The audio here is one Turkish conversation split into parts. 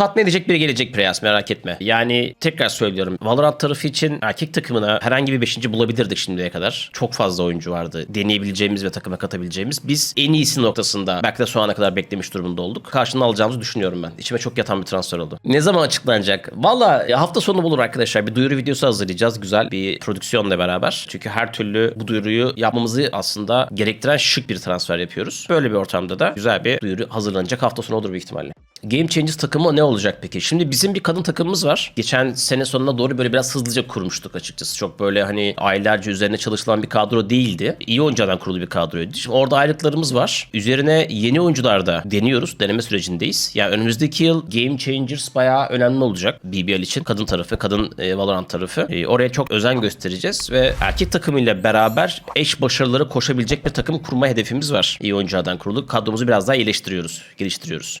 tatmin edecek biri gelecek Preyas merak etme. Yani tekrar söylüyorum. Valorant tarafı için erkek takımına herhangi bir 5. bulabilirdik şimdiye kadar. Çok fazla oyuncu vardı. Deneyebileceğimiz ve takıma katabileceğimiz. Biz en iyisi noktasında belki de şu ana kadar beklemiş durumunda olduk. Karşılığını alacağımızı düşünüyorum ben. İçime çok yatan bir transfer oldu. Ne zaman açıklanacak? Valla hafta sonu bulur arkadaşlar. Bir duyuru videosu hazırlayacağız. Güzel bir prodüksiyonla beraber. Çünkü her türlü bu duyuruyu yapmamızı aslında gerektiren şık bir transfer yapıyoruz. Böyle bir ortamda da güzel bir duyuru hazırlanacak. Hafta sonu olur büyük ihtimalle. Game Changers takımı ne olacak peki? Şimdi bizim bir kadın takımımız var. Geçen sene sonuna doğru böyle biraz hızlıca kurmuştuk açıkçası. Çok böyle hani aylarca üzerine çalışılan bir kadro değildi. İyi oyunculardan kurulu bir kadroydu. Şimdi orada aylıklarımız var. Üzerine yeni oyuncular da deniyoruz. Deneme sürecindeyiz. Yani önümüzdeki yıl Game Changers bayağı önemli olacak. BBL için kadın tarafı, kadın e, Valorant tarafı. E, oraya çok özen göstereceğiz ve erkek takımıyla beraber eş başarıları koşabilecek bir takım kurma hedefimiz var. İyi oyunculardan kurulu. Kadromuzu biraz daha iyileştiriyoruz, geliştiriyoruz.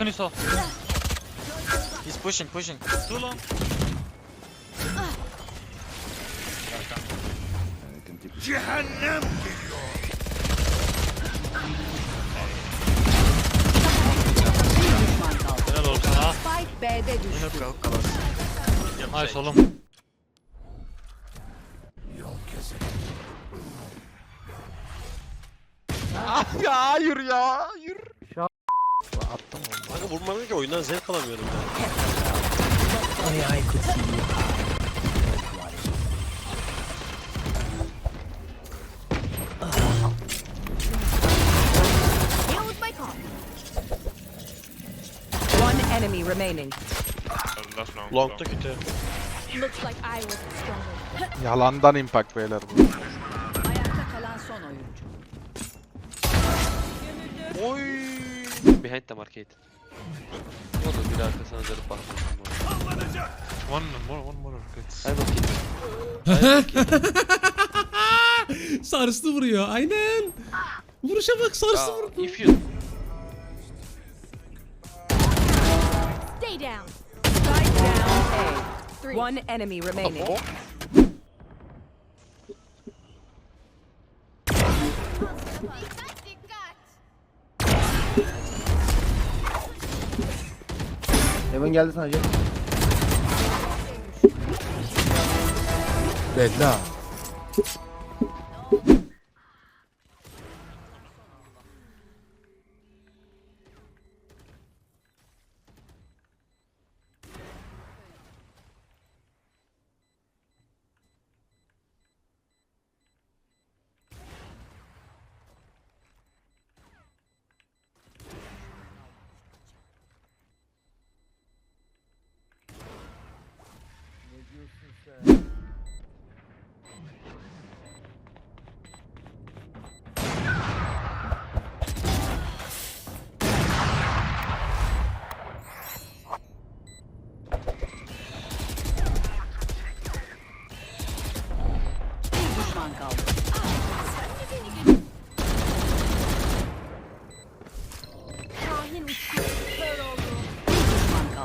Bakın Yusuf. He's pushing pushing. Too long. Düşman kaldı. Helal olsun ha. Spike B'de düştü. Nice oğlum. ya hayır ya vurmadan ki oyundan zevk alamıyorum ya. Here with my car. One enemy remaining. Long'da kötü. Looks like I was stronger. Yalandan impact beyler bu. Ayakta kalan son oyuncu. Oy. Behind the market. O da bir arkasına dönüp bakmasın. One more one more. Good. Ay bakayım. Sarstı vuruyor. Aynen. Vuruşa bak sarstı vurdu. If you Stay down. Spike down A. One enemy remaining. Heaven geldi sadece. Bella. Bir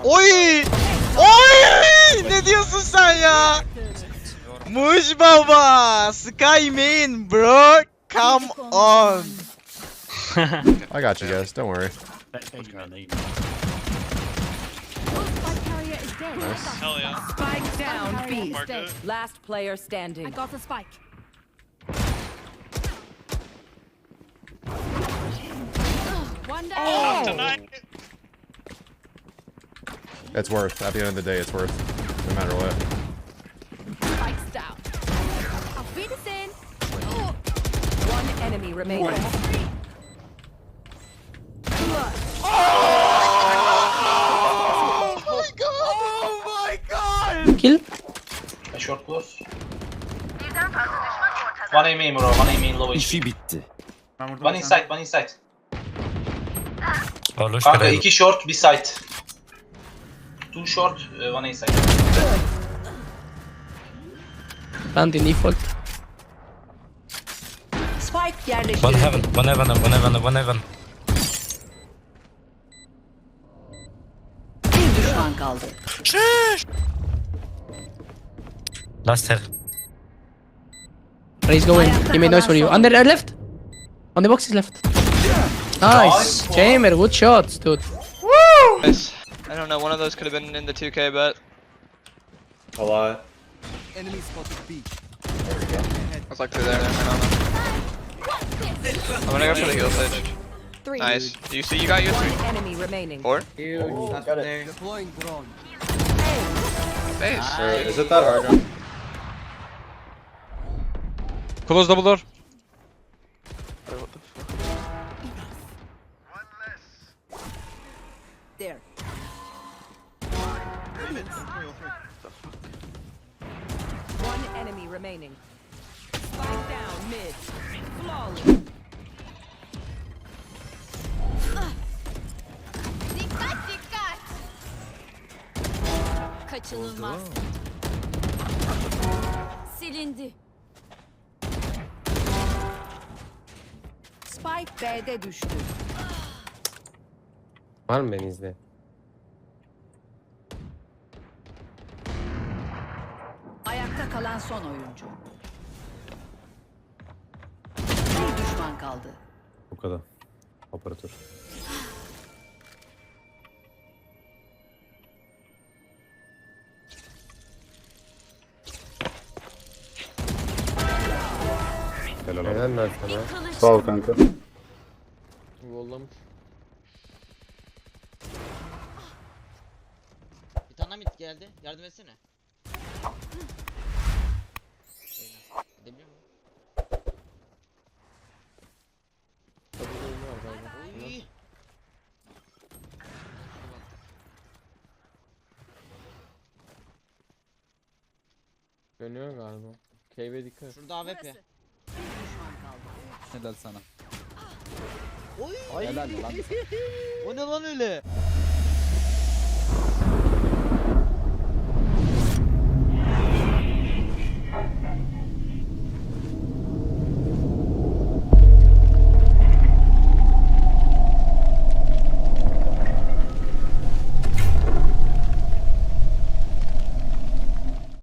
Oy! Oy! Ne diyorsun sen ya? Muş baba, Sky main bro, come on. I got you guys. Don't worry. Spike carrier is dead. Hell yeah. Spike down Carrier B. Last player I standing. got the spike. One down. Oh. It's worth. At the end of the day, it's worth. No matter what. Enemy remaining. Kill. Short close. One aim aim bro, one aim aim low İşi bitti. One inside, one inside. Olur Kanka iki short, bir side. Two short, uh, one inside. İn default. Spike yerleştirildi. one heaven, one heaven, one heaven. Bir düşman kaldı. Last hair. Raise going. He made noise for you. Under uh, left. On the box is left. Nice. Chamber, good shots, dude. Nice. I don't know, one of those could have been in the 2k bet. Hello. Enemy spotted B. I was like through there, never mind. I'm gonna go for the heal stage. Three. Nice. Do you see you got your three? One enemy remaining. Four? Deploying drone. Base. Is it that hard? Close double door. There. One enemy remaining. Spike down mid. Flawless. Dikkat dikkat. Kaçınılmaz. Silindi. Spike B'de düştü. Var mı beni izle? Ayakta kalan son oyuncu. Düşman kaldı. Bu kadar. Operatör. Helal Helal lan sana. Sağ ol kanka. Yollamış. Bir tane mit geldi. Yardım etsene. Edebiliyor muyum? Oy. Dönüyor galiba. Cave'e dikkat. Şurada AWP. Bir düşman kaldı. Helal sana. Oy. Helal lan. O ne lan öyle?